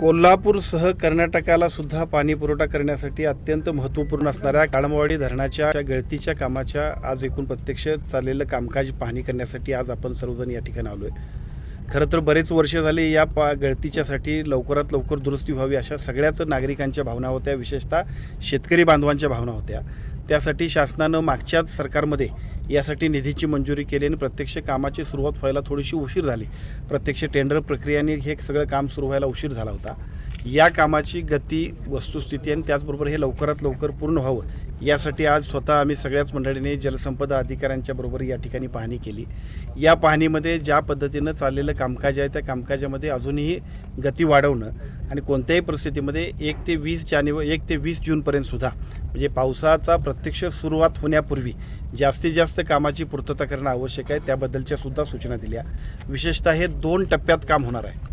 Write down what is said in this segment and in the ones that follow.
कोल्हापूरसह कर्नाटकाला सुद्धा पाणी पुरवठा करण्यासाठी अत्यंत महत्त्वपूर्ण असणाऱ्या काळमवाडी धरणाच्या गळतीच्या कामाच्या आज एकूण प्रत्यक्ष चाललेलं कामकाज पाहणी करण्यासाठी आज आपण सर्वजण या ठिकाणी आलो आहे खरं तर बरेच वर्ष झाले या पा गळतीच्यासाठी लवकरात लवकर दुरुस्ती व्हावी अशा सगळ्याच नागरिकांच्या भावना होत्या विशेषतः शेतकरी बांधवांच्या भावना होत्या. त्यासाठी शासनानं मागच्याच सरकारमध्ये यासाठी निधीची मंजुरी केली आणि प्रत्यक्ष कामाची सुरुवात व्हायला थोडीशी उशीर झाली. प्रत्यक्ष टेंडर प्रक्रियाने हे सगळं काम सुरू व्हायला उशीर झाला होता. या कामाची गती वस्तुस्थिती आणि त्याचबरोबर हे लवकरात लवकर पूर्ण व्हावं यासाठी आज स्वतः आम्ही सगळ्याच मंडळीने जलसंपदा अधिकाऱ्यांच्या बरोबर या ठिकाणी पाहणी केली. या पाहणीमध्ये ज्या पद्धतीनं चाललेलं कामकाज आहे त्या कामकाजामध्ये अजूनही गती वाढवणं आणि कोणत्याही परिस्थितीमध्ये एक ते वीस जानेवारी एक ते वीस जूनपर्यंत सुद्धा म्हणजे पावसाचा प्रत्यक्ष सुरुवात होण्यापूर्वी जास्तीत जास्त कामाची पूर्तता करणं आवश्यक आहे त्याबद्दलच्या सुद्धा सूचना दिल्या. विशेषतः हे दोन टप्प्यात काम होणार आहे.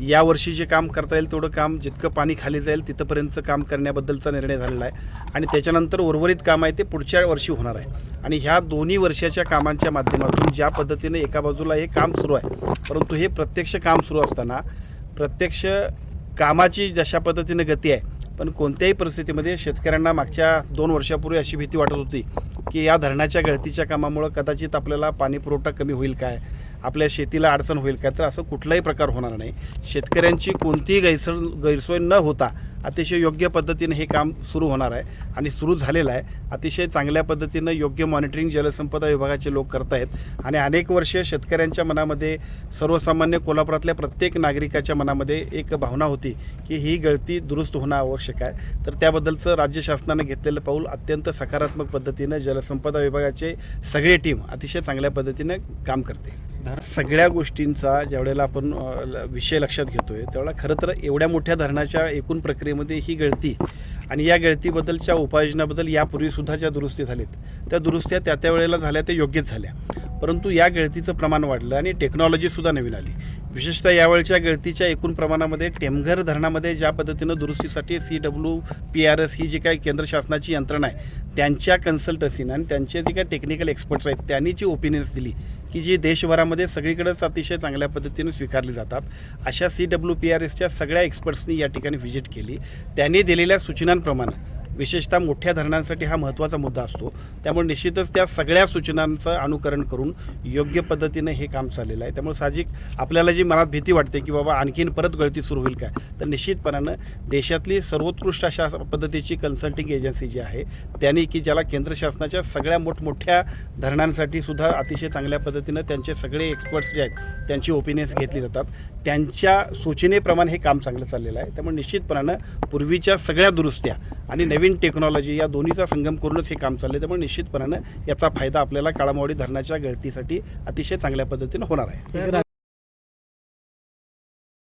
यावर्षी जे काम करता येईल तेवढं काम जितकं पाणी खाली जाईल तिथंपर्यंतचं काम करण्याबद्दलचा निर्णय झालेला आहे. आणि त्याच्यानंतर उर्वरित काम आहे ते पुढच्या वर्षी होणार आहे. आणि ह्या दोन्ही वर्षाच्या कामांच्या माध्यमातून ज्या पद्धतीने एका बाजूला हे काम सुरू आहे परंतु हे प्रत्यक्ष काम सुरू असताना प्रत्यक्ष कामाची जशा पद्धतीने गती आहे पण कोणत्याही परिस्थितीमध्ये शेतकऱ्यांना मागच्या दोन वर्षापूर्वी अशी भीती वाटत होती की या धरणाच्या गळतीच्या कामामुळं कदाचित आपल्याला पाणीपुरवठा कमी होईल काय? आपल्या शेतीला अडचण होईल काय तर असं कुठलाही प्रकार होणार नाही. शेतकऱ्यांची कोणतीही गैरसोय गैरसोय न होता अतिशय योग्य पद्धतीने हे काम सुरू होणार आहे आणि सुरू झालेलं आहे. अतिशय चांगल्या पद्धतीनं योग्य मॉनिटरिंग जलसंपदा विभागाचे लोक करत आहेत आणि अनेक वर्ष शेतकऱ्यांच्या मनामध्ये सर्वसामान्य कोल्हापुरातल्या प्रत्येक नागरिकाच्या मनामध्ये एक भावना होती की ही गळती दुरुस्त होणं आवश्यक आहे. तर त्याबद्दलचं राज्य शासनानं घेतलेलं पाऊल अत्यंत सकारात्मक पद्धतीनं जलसंपदा विभागाचे सगळे टीम अतिशय चांगल्या पद्धतीनं काम करते. सगळ्या गोष्टींचा ज्यावेळेला आपण ल- विषय लक्षात घेतोय त्यावेळेला खरं तर एवढ्या मोठ्या धरणाच्या एकूण प्रक्रियेमध्ये ही गळती आणि या गळतीबद्दलच्या उपाययोजनाबद्दल यापूर्वी सुद्धा ज्या दुरुस्ती झालीत त्या दुरुस्त्या त्या त्या वेळेला झाल्या त्या योग्यच झाल्या. परंतु या गळतीचं प्रमाण वाढलं आणि टेक्नॉलॉजीसुद्धा नवीन आली. विशेषतः यावेळच्या गळतीच्या एकूण प्रमाणामध्ये टेमघर धरणामध्ये ज्या पद्धतीनं दुरुस्तीसाठी C W P R S ही जी काही केंद्र शासनाची यंत्रणा आहे त्यांच्या कन्सल्टन्सीनं आणि त्यांचे जे काही टेक्निकल एक्सपर्ट्स आहेत त्यांनी जी ओपिनियन्स दिली की जी देशभरामध्ये सगळीकडेच अतिशय चांगल्या पद्धतीने स्वीकारली जातात अशा सी डब्ल्यू पी आर एसच्या सगळ्या एक्सपर्ट्सनी या ठिकाणी व्हिजिट केली. त्यांनी दिलेल्या सूचनांप्रमाणे विशेषतः मोठ्या धरणांसाठी हा महत्त्वाचा मुद्दा असतो. त्यामुळे निश्चितच त्या सगळ्या सूचनांचं अनुकरण करून योग्य पद्धतीनं हे काम चाललेलं आहे. त्यामुळे साहजिक आपल्याला जी मनात भीती वाटते की बाबा आणखीन परत गळती सुरू होईल काय तर निश्चितपणानं देशातली सर्वोत्कृष्ट अशा पद्धतीची कन्सल्टिंग एजन्सी जी आहे त्यांनी की ज्याला केंद्र शासनाच्या सगळ्या मोठमोठ्या धरणांसाठी सुद्धा अतिशय चांगल्या पद्धतीनं त्यांचे सगळे एक्सपर्ट्स जे आहेत त्यांची ओपिनियन्स घेतली जातात. त्यांच्या सूचनेप्रमाणे हे काम चांगलं चाललेलं आहे. त्यामुळे निश्चितपणानं पूर्वीच्या सगळ्या दुरुस्त्या आणि नवीन टेक्नॉलॉजी या दोन्हीचा संगम करूनच हे काम चाललं आहे त्यामुळे निश्चितपणानं याचा फायदा आपल्याला काळामवाडी धरणाच्या गळतीसाठी अतिशय चांगल्या पद्धतीनं होणार आहे.